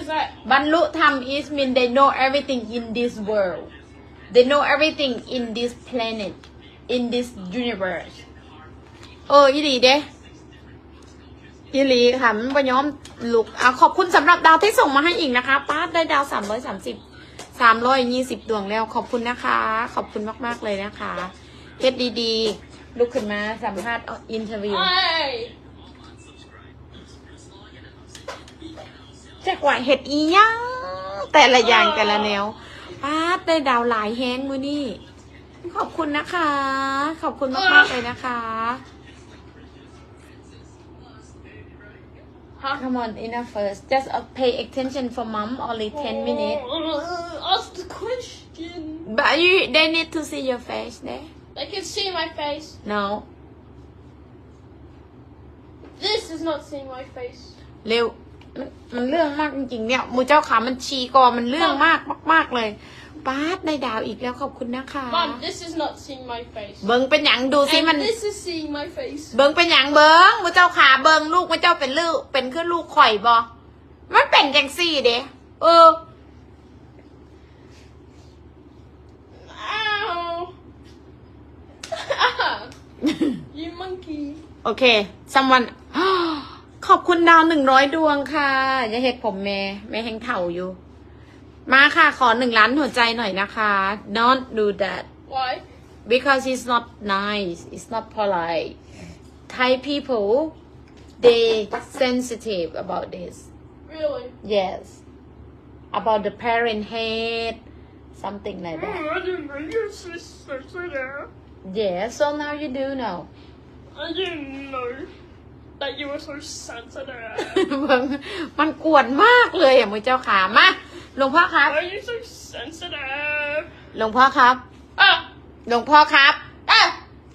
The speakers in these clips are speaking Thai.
is that? บรรลุธรรม is mean they know everything in this world they know everything in this planet in this universe เอออีหลีเด้อีหลีค่ะมันบ่ย้อมลุกอะขอบคุณสำหรับดาวที่ส่งมาให้อีกนะคะป้าได้ดาวสามร้อยสามสิบสามร้อยยี่สิบดวงแล้วขอบคุณนะคะ ขอบคุณมาก ๆ เลยนะคะเฮ็ดดี ๆ ลุกขึ้นมาสัมภาษณ์อินเทอร์วิว Hey! จ็คว่าเห็ดอีหยังแต่ละอย่างแต่ละแนวป้าดได้ดาวหลายแฮงมือนี่ขอบคุณนะคะ ขอบคุณมากๆเลยนะคะ Huh? Come on enough first just uh, pay attention for mom only 10 minutes Uh, Ask the question. but you they need to see your face there They can see my face. no This is not seeing my face. เร็ว มันมันเรื่องมากจริงๆเนี่ยมูเจ้าขามันชีกอมันเรื่องมากมากๆเลยป้าดได้ดาวอีกแล้วขอบคุณนะคะ Mom, this is not seeing my face. เบิงเป็นหยังดูซิ And มัน this is seeing my face. เบิงเป็นหยังเบิงมูเจ้าขาเบิงลูกมูเจ้าเป็นลูกเป็นคือลูกข่อยบอมันเป็นจังซี่เด้เออ Ow! Ah! you monkey. โอเค someone ขอบ คุณดาวหนึ่งร้อยดวงค่ะอย่าเห็ดผมแม่แม่แห้งเถ่าอยู่ มาค่ะ ขอหนึ่งล้านหัวใจหน่อยนะคะ don't do that Why? because it's not nice it's not polite Thai people they sensitive about this Really? yes about the parent hate something like that I didn't know you're so sensitive. yeah so now you do know I didn't know that you were so sensitive. มันมันกวนมากเลยอะมือเจ้าขามาหลวงพ่อครับ Why are you so sensitive? หลวงพ่อครับ Ah! หลวงพ่อครับเอ้ย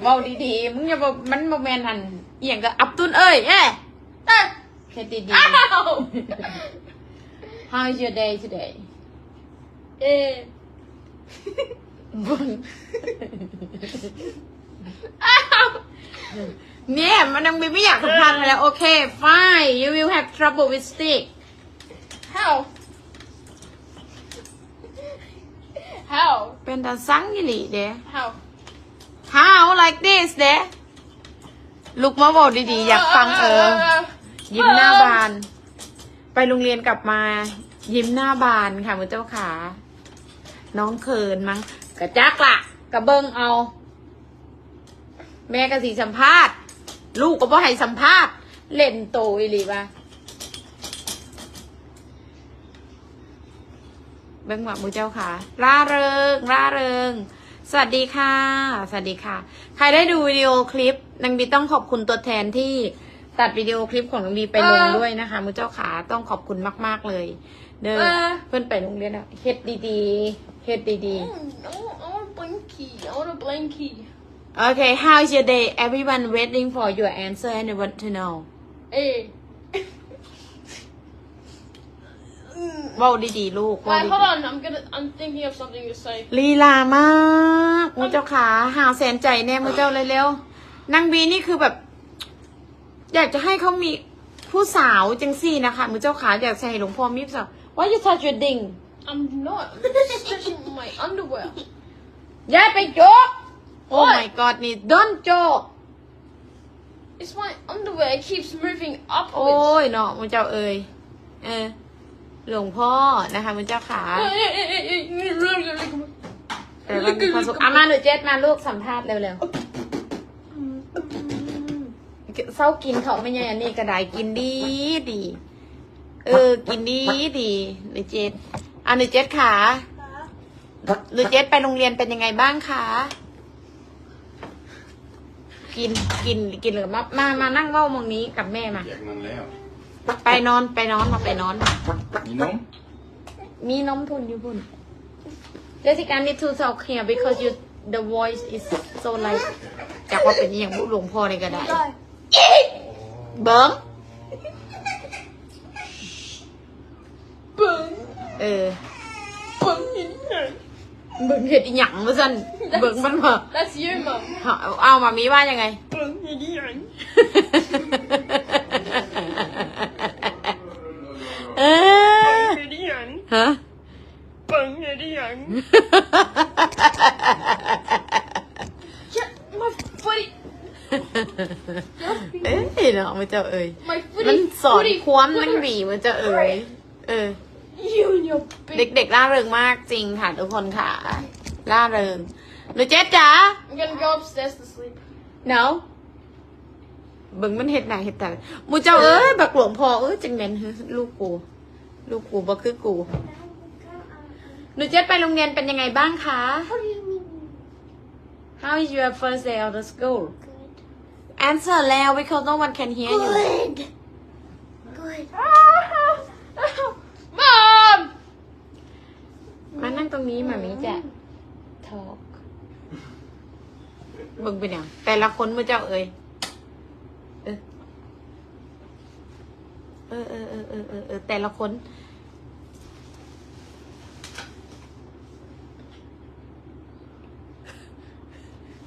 เมาดีๆมึงอย่าบอกมันโมแมนหันเอียงกับอับตุนเอ้ยเอ้ยเอ้ยเฮ็ดดี Ow! ๆ How is your day today Eh. บึง Ow! เนี่ยมันยังไม่อยากสัมพันธ์แล้ว โอเค fine you will have trouble with stick How? How? เป็นตาซังยี่หลีเด้ How? How like this เด้ลุกมาบอกดีๆ อยากฟังเออ ยิ้มหน้าบาน ไปโรงเรียนกลับมา ยิ้มหน้าบานค่ะมือเจ้าขา น้องเขินมั้งกระจักละกระเบิงเอา แม่ก็สีสัมภาษณ์ ลูกก็บ่ให้สัมภาษณ์ เล่นโตอีหลีวะเบิ้งว่ามือเจ้าขาร่าเริง ร่าเริง สวัสดีค่ะ สวัสดีค่ะ ใครได้ดูวิดีโอคลิปนางบีต้องขอบคุณตัวแทนที่ตัดวิดีโอคลิปของนางบีไปลงเออด้วยนะคะมือเจ้าขาต้องขอบคุณมาก ๆเลย เด้อเออเพื่อนไปโรงเรียนอะเฮ็ดดีๆเฮ็ดดี Mm, I want, I want a blankie. I want a blankie. ๆโอเค how's your day everyone waiting for your answer and I want to know Eh. เว้าดีๆลูกเว้า Wait, ดี hold on. I'm gonna. I'm thinking of something to say. ๆลีลามากมือเจ้าขาหาแสนใจแน่มือเจ้าเร็วๆนางบีนี่คือแบบ อยากจะให้เขามีผู้สาวจังซี่นะคะมือเจ้าขาอยากจะให้หลวงพ่อมีผู้สาว Why you touch your ding I'm not. I'm just stretching my underwear. ย้ายไปโจก Oh my god นี่ don't โจก It's my underwear. It keeps moving โอ้ upwards. ยเนาะมือเจ้าเอ่ยเออหลวงพ่อนะคะมือเจ้าขาแต่เรามีความสุขอามาหนูเจ็ดมาลูกสัมภาษณ์เร็วๆเศร้ากินเขาไม่ใช่อันนี้กระไดกินดีดี เออ กินดีดีหนูเจ็ดอะหนูเจ็ดขาหนูเจ็ดไปโรงเรียนเป็นยังไงบ้างคะ กินกินกินหรือมามามานั่งเว้ามองนี้กับแม่มาแจกมันแล้ว ไปนอนไปนอนมาไปนอน มีนมมีนมทุนอยู่บุญ Jessica need to talk here because you the voice is so like จากว่าเป็นอหย่างบุหลวงพ่อเลยก็ได้เบิ้ง Boom. เออ Boom. เบิ้งเห็ดอหย่างมาสั่นเบิ้งมันมา That's you, mum. เอาเอามามีว่ายังไง Boom. เออฮะ Bang är det igen. Ja, my footy. เอ้ยเนาะมันเจ้าเอ่ย My มัน footy. สอน footy, ความนัง footy. บีมันจะเอ่ยเออ You and your big. เด็กๆร่าเริงมากจริงค่ะทุกคนค่ะ ร่าเริงหนูเจ๊จ๋า I'm gonna go upstairs to sleep. เนาเบิ่งมันเห็ดหน้าเห็ดตามูเจ้าเอ้ยบักหลวงพ่อเอ้ยจังแม่นเฮ้ยลูกกู ลูกกูบ่คือกู หนูเจ๊ไปโรงเรียนเป็นยังไงบ้างคะ What do you mean? How is your first day of the school Good. Answer แล้ว because no one can hear you Good. Good. Mom! มานั่งตรงนี้มามีจะ talk เบิ่งเป็นอย่างแต่ละคนมือเจ้าเอ้ยเออเออเออเออเออเออเออแต่ละคน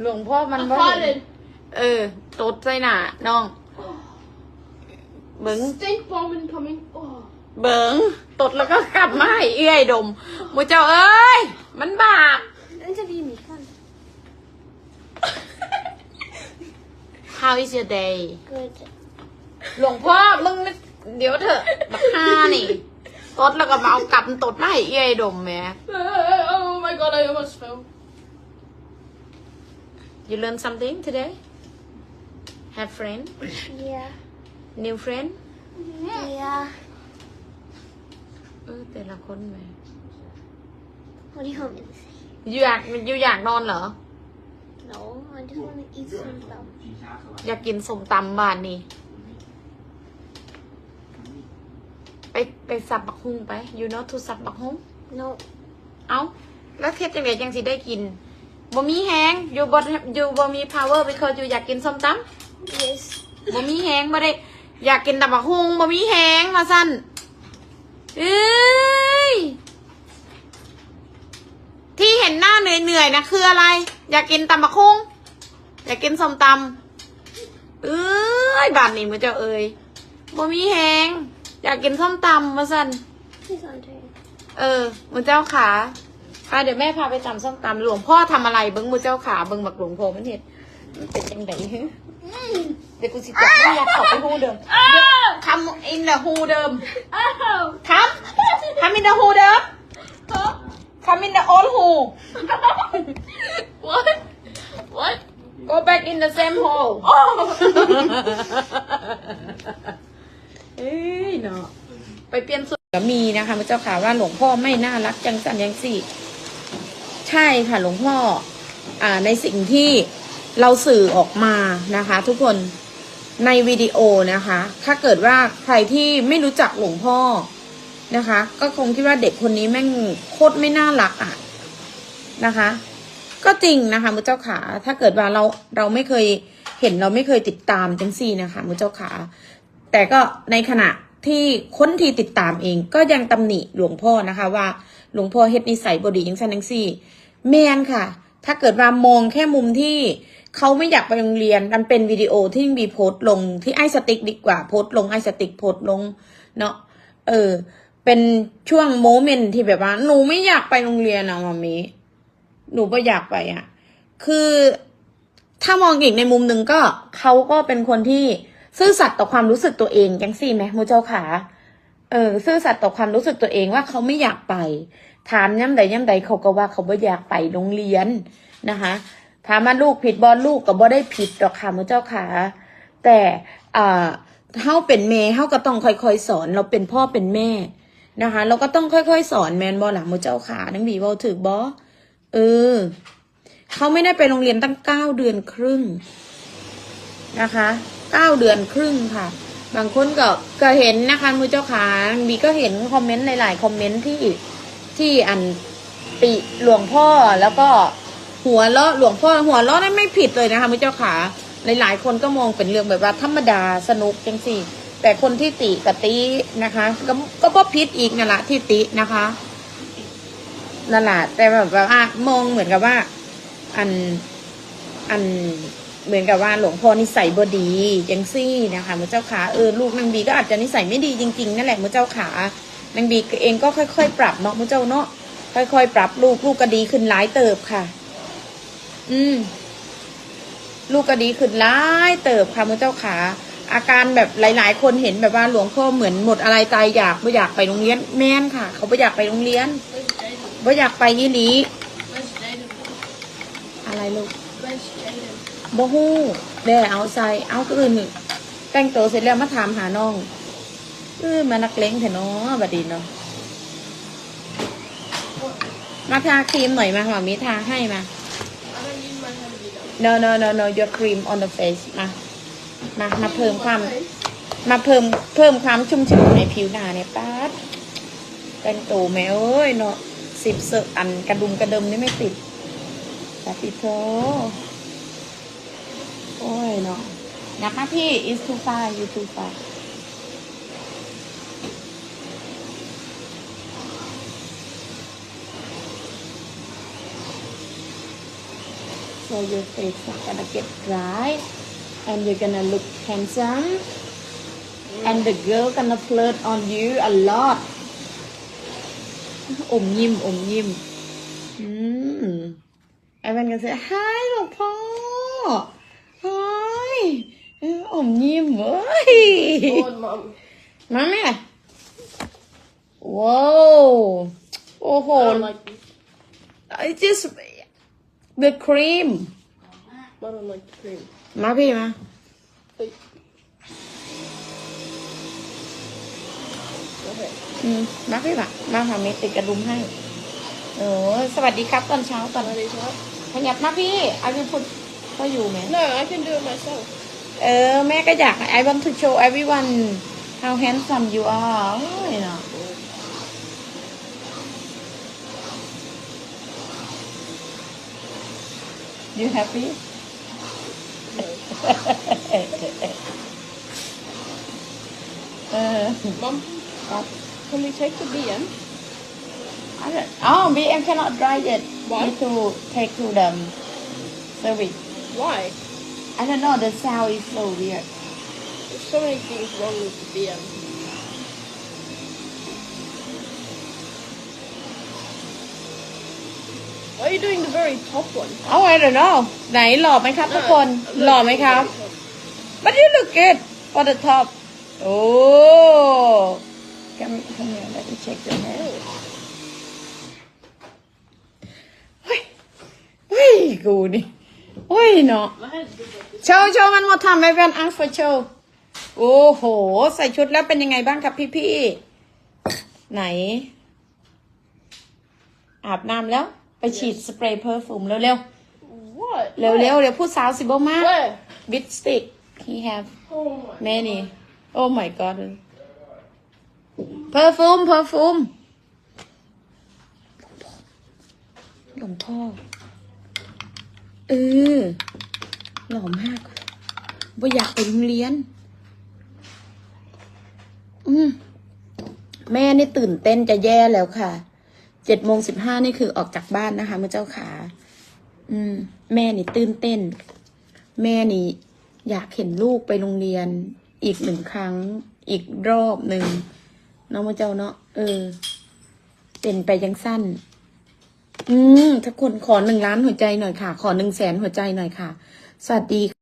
หลวงพ่อมัน I'm บ่เห็น farted. เออตดใส่หน้าน้อง เบิ้ง Stink bomb incoming. Oh. เบิ้ง ตดแล้วก็กลับมาให้เอื้อยดมมูเจ้าเอ้ย มันบาป Interview me, come. How is your day Good. หลวงพ่อมึงนี่เดี๋ยวเถอะบักฮานี่ตดแล้วก็มาเอากลับตดมาให้เอื้อยดมแหม Oh my god, I almost fell. You learn something today Have friend Yeah. New friend Yeah. เออแต่ละคนแหม What do you want me to say? อยู่อยากอยู่อยากนอนเหรอ No, I just want to eat some stuff. อยากกินสมตำบ้านนี่ ไปไปสับบักฮุงไป you know to สับบักฮุง No. เอาแล้วเทศจังไดจังสิได้กินบ่มีแฮงอยู่บ่อยู่บ่มี power because อยู่อยากกินส้มต Yes. ำบ่มีแฮงบ่ได้ อยากกินตำบักฮุงบ่มีแฮงมาสั่น เอ้ย ที่เห็นหน้าเหนื่อยๆนะคืออะไร อยากกินตำบักฮุงอยากกินส้มตำเอ้ยบ้านนี้มือเจ้าเอ้ยบ่มีแฮงอยากกินส้มตำมาสั่น Please Andre. เออมือเจ้าขาอะเดี๋ยวแม่พาไปตำส้มตำหลวงพ่อทำอะไรเบิ้งมือเจ้าขาเบิ้งบักหลวงพ่อมันเห็ดมันเป็นจังไดฮึเดี๋ยวกูสิจับไม่ยัดเข้าไปหูเดิมคำอินเดอะฮูเดิม Ow! คำคำอินเดอะฮูเดิม Huh? คำอินเดอะโอลฮู What? What? go back in the same hole Oh! เอ้ยเนาะไปเปลี่ยนสุดก็มีนะคะพระเจ้าค่ะว่าหลวงพ่อไม่น่ารักจังสันยังสี่ ใช่ค่ะหลวงพ่ออ่าในสิ่งที่เราสื่อออกมานะคะ ทุกคน ในวิดีโอนะคะ ถ้าเกิดว่าใครที่ไม่รู้จักหลวงพ่อนะคะ ก็คงคิดว่าเด็กคนนี้แม่งโคตรไม่น่ารักอะนะคะ ก็จริงนะคะมุเจ้าขา ถ้าเกิดว่าเราเราไม่เคยเห็นเราไม่เคยติดตามจังซี่นะคะมุเจ้าขา แต่ก็ในขณะที่คนที่ติดตามเองก็ยังตำหนิหลวงพ่อนะคะว่าหลวงพ่อเฮ็ดนิสัยบดียังสันจังซี่ แมนค่ะ ถ้าเกิดว่ามองแค่มุมที่ เขาไม่อยากไปโรงเรียน มันเป็นวิดีโอที่มีโพสต์ลงที่ไอสติ๊กดีกว่าโพสต์ลงไอสติ๊กโพสต์ลงเนาะเออ เป็นช่วงโมเมนต์ที่แบบว่า หนูไม่อยากไปโรงเรียนอะมามีหนูก็อยากไปอะคือถ้ามองอีกในมุมหนึ่งก็เขาก็เป็นคนที่ซื่อสัตย์ต่อความรู้สึกตัวเองจังซี่ไหมมูเจ้าขาเออซื่อสัตย์ต่อความรู้สึกตัวเองว่าเขาไม่อยากไป ถามย่ำใดย่ำใดเขาก็ว่าเขาไม่อยากไปโรงเรียนนะคะ ถามว่าลูกผิดบอลลูกก็บ่ได้ผิดหรอกค่ะมือเจ้าขาแต่อ่าเฮาเป็นแม่เฮาก็ต้องค่อยๆสอน เราเป็นพ่อเป็นแม่นะคะ เราก็ต้องค่อยๆสอนแมนบอหลังมือเจ้าขานังบีบอถือบอเออเขาไม่ได้ไปโรงเรียนตั้งเก้าเดือนครึ่งนะคะเก้าเดือนครึ่งค่ะ บางคนก็ก็เห็นนะคะมือเจ้าขาบีก็เห็นคอมเมนต์หลายๆคอมเมนต์ที่ที่อันติหลวงพ่อแล้วก็ หัวเราะหลวงพ่อหัวเราะนั้ไม่ผิดเลยนะคะมือเจ้าขาหลายๆ คนก็มองเป็นเรื่องแบบว่าธรรมดาสนุกจังสิแต่คนที่ติกับตินะคะ ก็ก็บ่ผิดอีกนั่นแหละที่ตินะคะนั่นแหละแต่แบบว่ามองเหมือนกับว่า อันอันเหมือนกับว่าหลวงพ่อนิสัยบดีจังซี่นะคะมือเจ้าขาเออลูกนางบีก็อาจจะนิสัยไม่ดีจริงๆนั่นแหละมือเจ้าขานางบีเองก็ค่อย ๆ ปรับเนาะมุเจ้าเนาะค่อย ๆ ปรับลูกลูกก็ดีขึ้นหลายเติบค่ะ อืม ลูกก็ดีขึ้นหลายเติบค่ะมุเจ้าขา อาการแบบหลาย ๆ คนเห็นแบบว่าหลวงพ่อเหมือนหมดอะไรตายอยากไม่อยากไปโรงเรียนแม่นค่ะ เขาไม่อยากไปโรงเรียนไม่อยากไปยี่หลีอะไรลูกบ่ฮู้แด่เอาใส่เอาคืออื่นแต่งตัวเสร็จแล้วมาถามหาน้องเออมานักเลงเถอะเนาะบัดนี้เนาะมาทาครีมหน่อยมาหมมีทาให้มา I don't need my hand to be done. No no no no your cream on the face มามามาเพิ่มความ มาเพิ่มเพิ่มความชุ่มชื้นในผิวหน้าเนี่ยป๊าดเต่งตัวแม่เอ้ยเนาะสิบเซอร์อันกระดุมกระเดิมนี่ไม่ติดแต่ติดโทโอ้ยเนาะนักนะพี่ is too far you too far so your face is gonna get dry and you're gonna look handsome and the girl gonna flirt on you a lot อมยิ้มอมยิ้มอืม everyone gonna say hi หลวงพ่อ hi เอออมยิ้มเว้ ย Go on, mum. มาแม่ว้าวโอ้โห I don't like these. it's just the cream I don't like the cream. มาพี่มา Wait. Okay. อืมมาพี่มามาหาเมติดกระดุมให้โอ้สวัสดีครับตอนเช้าตอน Ready, shot? ขยับมาพี่อายุพุดก็อยู่ไหม No, I can do it myself. เออ แม่ก็อยาก I want to show everyone how handsome you are โอ้ยเนาะ You happy? uh, Mom, can we take the BM? I don't, oh, BM cannot drive yet. Why? Need to take to the service. Why? I don't know, the sound is so weird. There's so many things wrong with the BM. Are you doing the very top one? oh I don't know ไหนหล่อไหมครับทุกคน หล่อไหมครับ But you look good for the top. Oh. Come, come here. Let me check your hair. เฮ้ยเฮ้ยกูนี่เฮ้ยเนาะ My head's good like this. โชว์โชว์มันมาทำให้แฟนอังฟอโชว์โอ้โห ใส่ชุดแล้วเป็นยังไงบ้างครับพี่พี่ๆไหน อาบน้ำแล้ว ไปฉีดสเปรย์เพอร์ฟูมเร็ว What? ๆเร็วๆเดี๋ยวผู้สาวสิบมา Where? บิดสติก he have Oh my. many oh my god perfume perfume หลวงพ่อเออหล่อมากว่าอยากไปโรงเรียน อืมแม่นี่ตื่นเต้นจะแย่แล้วค่ะ เจ็ดโมงสิบห้านี่คือออกจากบ้านนะคะมื่อเจ้าขา อืม แม่นี่ตื่นเต้น แม่นี่ อยากเห็นลูกไปโรงเรียน อีกหนึ่งครั้ง อีกรอบหนึ่งน้องมาเจ้าเนาะเออ เป็นไปยังสั้น อืมถ้าคนขอหนึ่งล้านหัวใจหน่อยค่ะ ขอหนึ่งแสนหัวใจหน่อยค่ะ สวัสดี